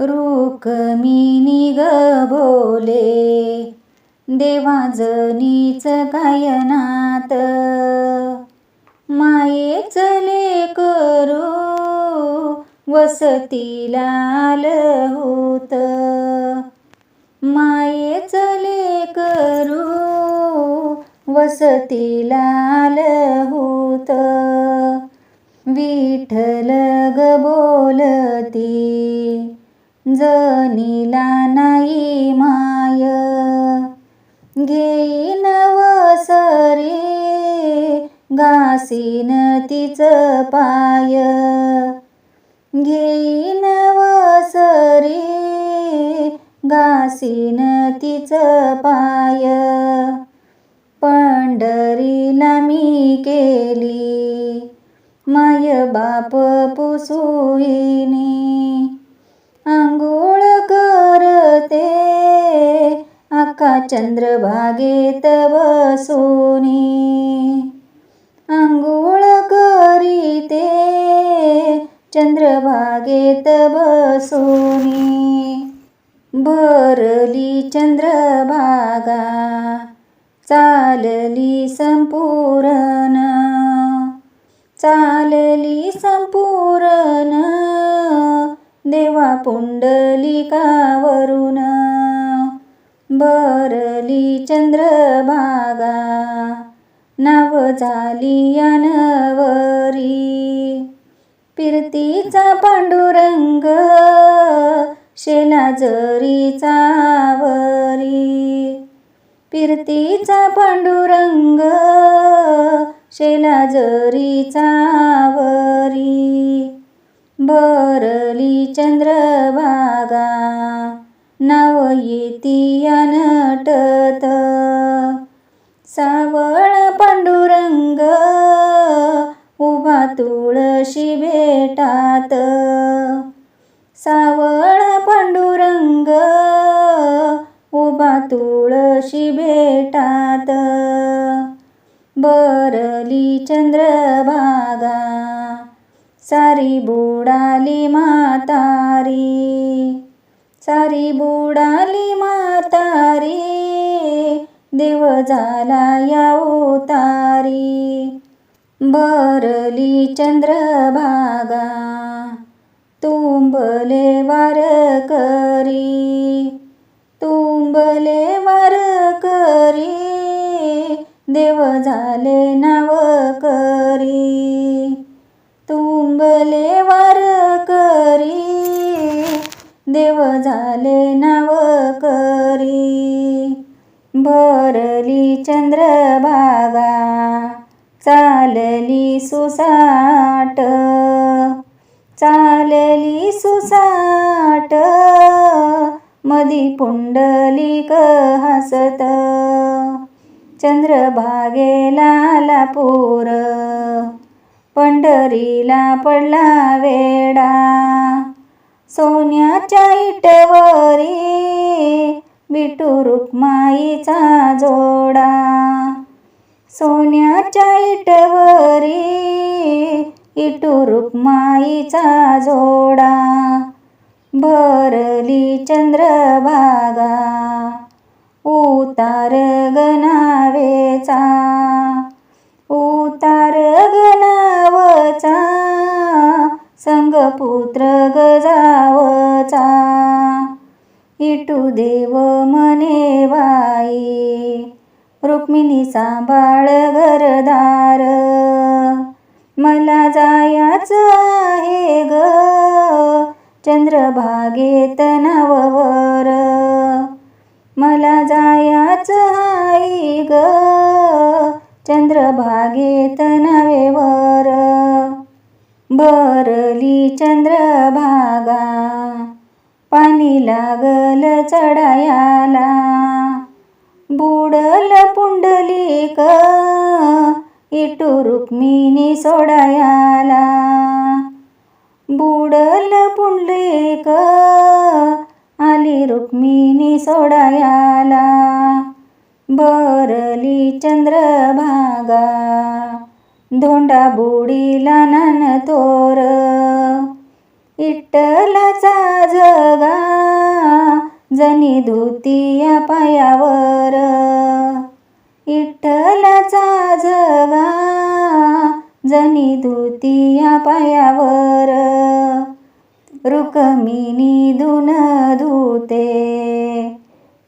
रुक्मिणी ग बोले देवाजनीच गायनात. मायेच करू वसतीला आलं होत. मायेच करू वसतीला आलं होत. विठ्ठल ग बोलती जनीला नाही माय. घेईन वसरे घासीन तिच पाय. घेईन वसरे घासीन तिच पाय. पंढरीला मी केली माय बाप पुसुईनी. चंद्रभागेत बसोनी आंघोळ करीते चंद्रभागेत बसोनी भरली चंद्रभागा चालली संपूर्ण चालली संपूर्ण देवा पुंडलिकावरून भरली चंद्रभागा नाव झाली अनवरी पिरतीचा पांडुरंग शेला जरीचा वरी पिरतीचा पांडुरंग शेला जरीचा वरी भरली चंद्रभागा येती नटत सावळ पांडुरंग उभा तुळशी भेटात. सावळ पांडुरंग उभा तुळशी भेटात. बरली चंद्रभागा सारी बुडाली म्हातारी. सारी बुडाली म्हातारी देव झाला या उतारी. भरली चंद्रभागा तुंबले वार करी. तुंबले वार करी देव झाले नाव झाले नाव करी. भरली चंद्रभागा चालली सुसाट. चालली सुसाट मधी पुंडलिक हसत. चंद्रभागेला आला पूर पंढरीला पडला वेडा. सोन्याच्या इटवरी बिटू रुक्माईचा जोडा. सोन्याच्या इटवरी इटू रुक्माईचा जोडा. भरली चंद्रभागा उतार गणावेचा. उतार गणा संगपुत्र गजावचा. इटू देव मने बाई रुक्मिणी सांभाळ घरदार. मला जायाच आहे ग चंद्रभागेत नववर. मला जायाच आई ग चंद्रभागेत नवेवर. भरली चंद्रभागा पाणी लागल चढायाला. बुडल पुंडलिक इटू रुक्मिणी सोडायाला. बुडल पुंडलिक आली रुक्मिणी सोडायाला. भरली चंद्रभागा धोंडा बुडीला नान तोर. इट्टलाचा जगा जनी धुतिया पायावर. इट्टलाचा जगा जनी धुतिया पायावर. रुकमिनी धुन धुते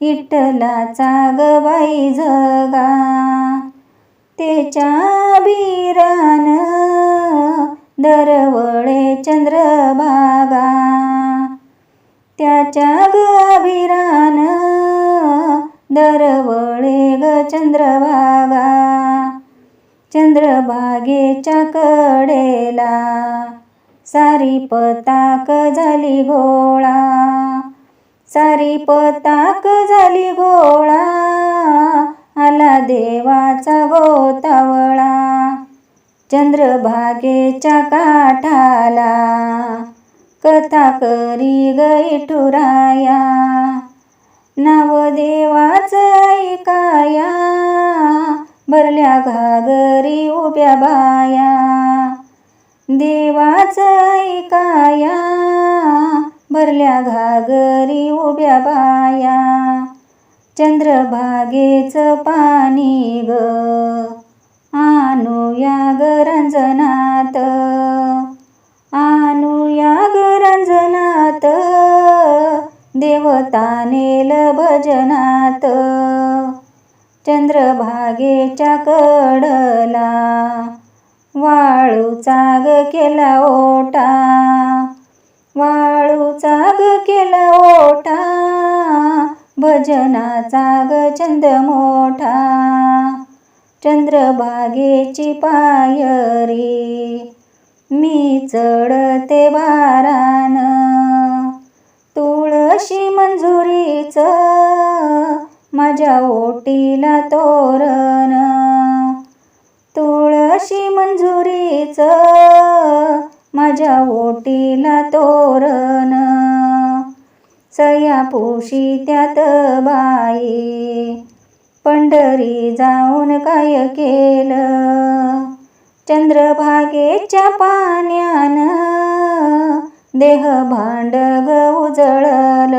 इट्टलाचा गबाई जगा. त्याच्या बिरान दरवळे चंद्रभागा. त्याच्या गबिरान दरवळे ग चंद्रभागा. चंद्रभागेच्या कडेला सारी पताक झाली गोळा सारी पताक झाली गोळा आला देवाचा गोतावळा. चंद्रभागेच्या काठाला कथा करी गई ठुराया. नावदेवाच ऐकाया. भरल्या घागरी उभ्या बाया. देवाच ऐकाया. भरल्या घागरी उभ्या बाया. चंद्रभागेचं पाणी ग. आणूया गरंजनात आणूया गरंजनात देवतानेल भजनात चंद्रभागेच्या कडला वाळू चाग केला ओटा. वाळूचा ग केला ओटा. भजनाचा ग छंद मोठा. चंद्रभागेची पायरी मी चढते वारान. तुळशी मंजुरीच माझ्या ओटीला तोरण. तुळशी मंजुरीच माझ्या ओटीला तोरण. सयापुशी त्यात बाई. पंढरी जाऊन काय केलं? चंद्रभागेच्या पाण्यानं देह भांड उजळल.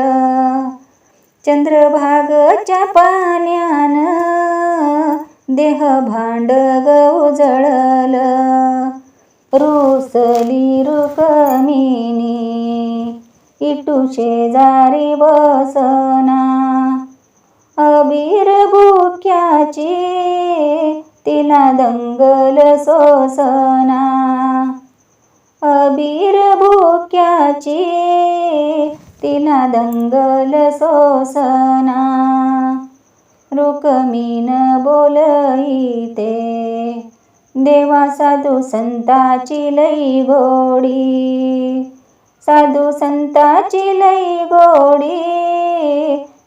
चंद्रभागच्या पाण्यानं देह भांडग उजळल. रुसली रुकमिनी इटू शेजारी बसना. अबीर भुक्याची तिला दंगल सोसना. अबीर भुक्याची तिला दंगल सोसना. रुकमीन बोलईते देवा साधू संताची लई गोडी. साधू संताची लई गोडी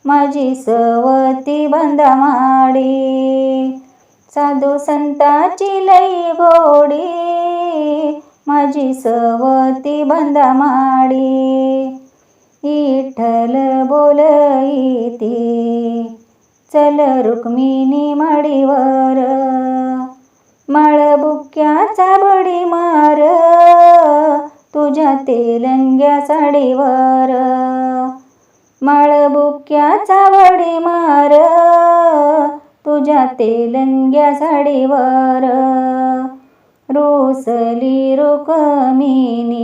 माझी सवती बंदमाडी साधू संताची लई गोडी माझी सवती बंदा माडी इठल बोलईती चल रुक्मिणी माडीवर. माळबुक्याचा बडी मार तुझ्या तेलंग्या साडीवर. माळबुक्याचा वडी मार. तुझ्या तेलंग्या साडीवर. रोसली रुकमिनी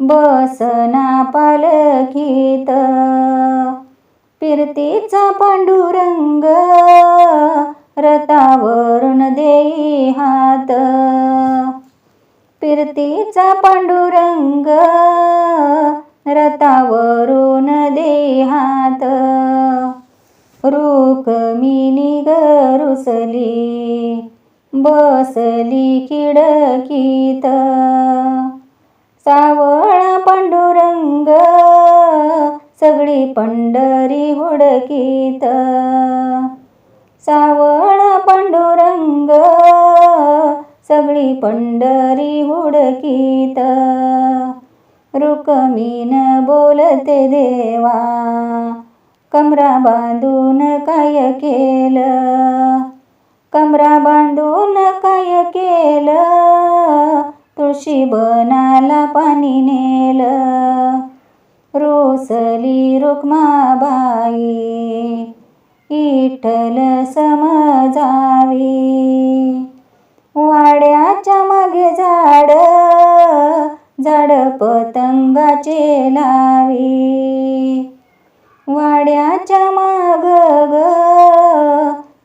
बसना पालखीत. फिरतीचा पांडुरंग. रतावरून देई हात. फिरतीचा पांडुरंग रतावरून देहात. रुक्मिणी गरुसली बसली किडकीत सावळा पांडुरंग सगळी पंढरी हुडकीत. सावळा पांडुरंग सगळी पंढरी हुडकीत. रुकमीन बोलते देवा कमरा बांधून काय केलं? कमरा बांधून काय केलं? ऋषीबनाला पाणी नेलं. रोसली रुक्माबाई इठल समजावी. वाड्याच्या मागे झाड झाड पतंगाचे लावी. वाड्याच्या माग ग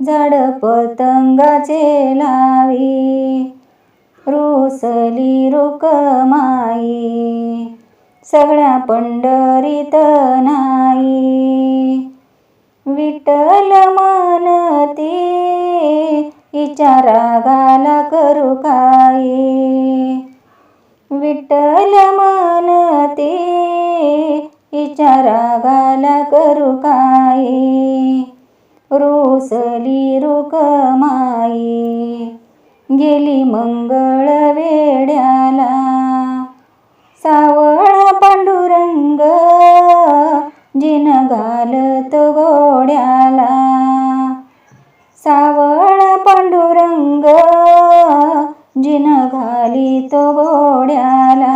झाड पतंगाचे लावी. रोसली रुकमाई सगळ्या पंढरीत नाही विठ्ठल मानती हिच्या रागाला करू काय विठ्ठल म्हणते हिच्या रागाला करू काय रुसली रुकमाई गेली मंगळ वेड्याला. सावळा पांडुरंग जिन घालत गोड्याला. सावळ पांडुरंग जिन तो गोड्याला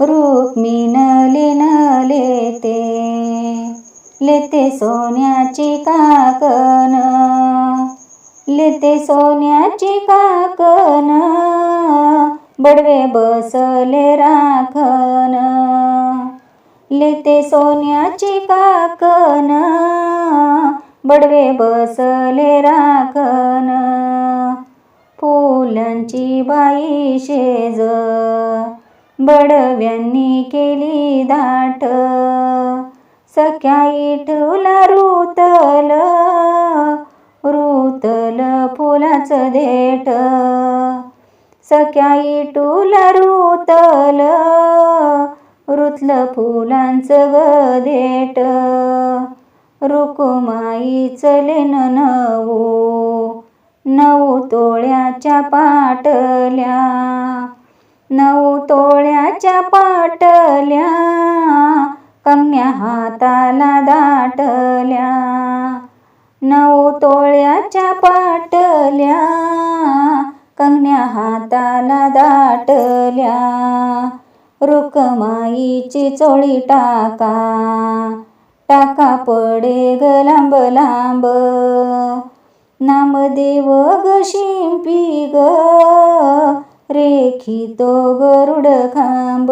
रुक्मिण लिन लेते. लेते सोन्याची काकन लेते सोन्याची काकन बडवे बसले राखन लेते सोन्याची काकन बडवे बसले राखन फुलांची बाई शेज. बडव्यांनी केली दाट. सख्या ठेवला रुतल. रुतल फुलाचं देठ. सख्या इटूला रुतल. रुतलं फुलांचं गदेट. रुकुमाई चले नवो. नऊ तोळ्याच्या पाटल्या. नऊ तोळ्याच्या पाटल्या कन्या हाताला दाटल्या. नऊ तोळ्याच्या पाटल्या कन्या हाताला दाटल्या. रुकमाईची चोळी टाका टाका पडे ग लांब लांब. नामदेव ग शिंपी ग रेखितो गरुड खांब.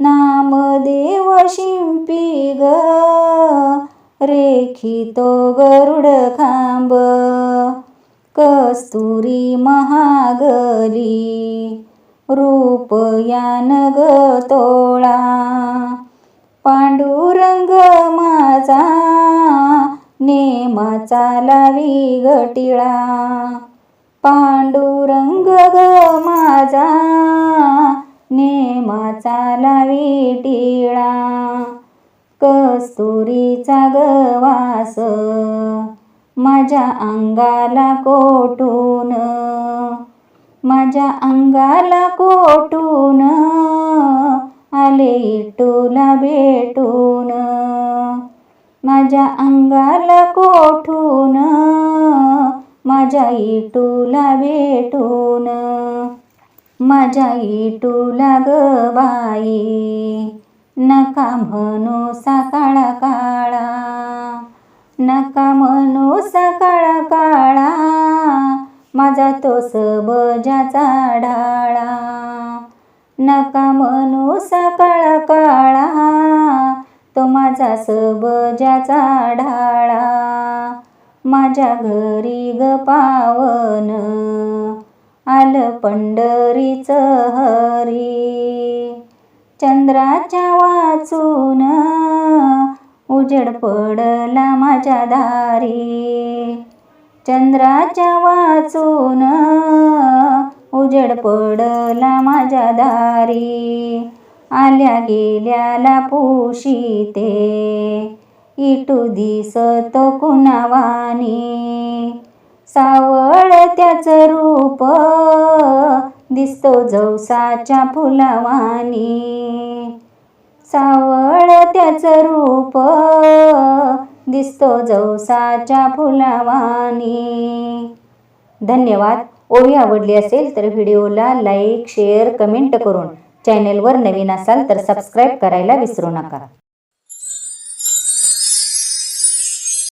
नामदेव शिंपी ग रेखितो गरुड खांब. कस्तुरी महागली रूप यान ग तोळा. पांडुरंग माझा नेमाचा चालावी घटिळा पांडुरंग ग माझा नेमाचा चालावी टिळा. कस्तुरीचा गवास माझ्या अंगाला कोटून माझ्या अंगाला कोटून आले इटूला भेटून? माझ्या अंगाला कोठून माझ्या इटूला भेटून माझ्या इटूला ग बाई नका म्हणू सकाळा काळा नका म्हणू सकाळा काळा माझा तो सबजाचा ढाळा नका म्हणू सकाळ काळा तो माझा सबजाचा ढाळा. माझ्या घरी ग पावन आलं पंढरीच हरी. चंद्राच्या वाचून उजेड पडला माझ्या दारी. चंद्राच्या वाचून उजेड पडला माझ्या दारी. आल्या गेल्याला पुशीते इटू दिसत कुणावानी. सावळ त्याचं रूप. दिसतो जवसाच्या फुलावानी. सावळ त्याचं रूप. दिसतो जवसाच्या फुलावानी. धन्यवाद. ओवी आवडली असेल तर व्हिडिओला लाईक शेअर कमेंट करून. चॅनेलवर नवीन असाल तर सबस्क्राईब करायला विसरू नका.